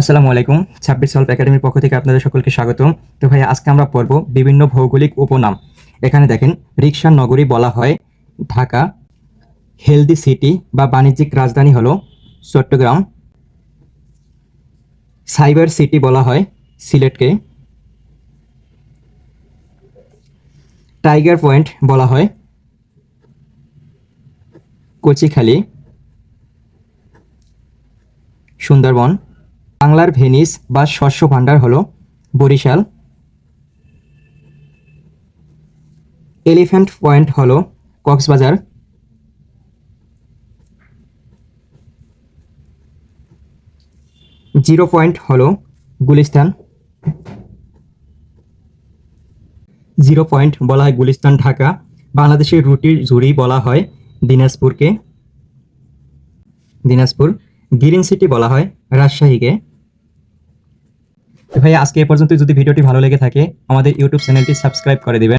আসসালামু আলাইকুম, ছাব্বিশ সলভ একাডেমির পক্ষ থেকে আপনাদের সকলকে স্বাগতম তো ভাই আজকে আমরা পড়ব বিভিন্ন ভৌগোলিক উপনাম। এখানে দেখেন রিক্সা নগরী বলা হয়, ঢাকা, হেলদি সিটি বা বাণিজ্যিক রাজধানী হলো চট্টগ্রাম। সাইবার সিটি বলা হয়, সিলেটকে। টাইগার পয়েন্ট বলা হয়, কচিখালি। সুন্দরবন। বাংলার ভেনিস বা শস্য ভাণ্ডার হলো বরিশাল। এলিফ্যান্ট পয়েন্ট হলো কক্সবাজার। জিরো পয়েন্ট হলো গুলিস্তান। জিরো পয়েন্ট বলা হয় গুলিস্তান, ঢাকা। বাংলাদেশের রুটির ঝুড়ি বলা হয় দিনাজপুরকে। দিনাজপুর, গ্রিন সিটি বলা হয় রাজশাহীকে। ভাই আজকে এ পর্যন্ত যদি ভিডিওটি ভালো লেগে থাকে, আমাদের ইউটিউব চ্যানেলটি সাবস্ক্রাইব করে দিবেন।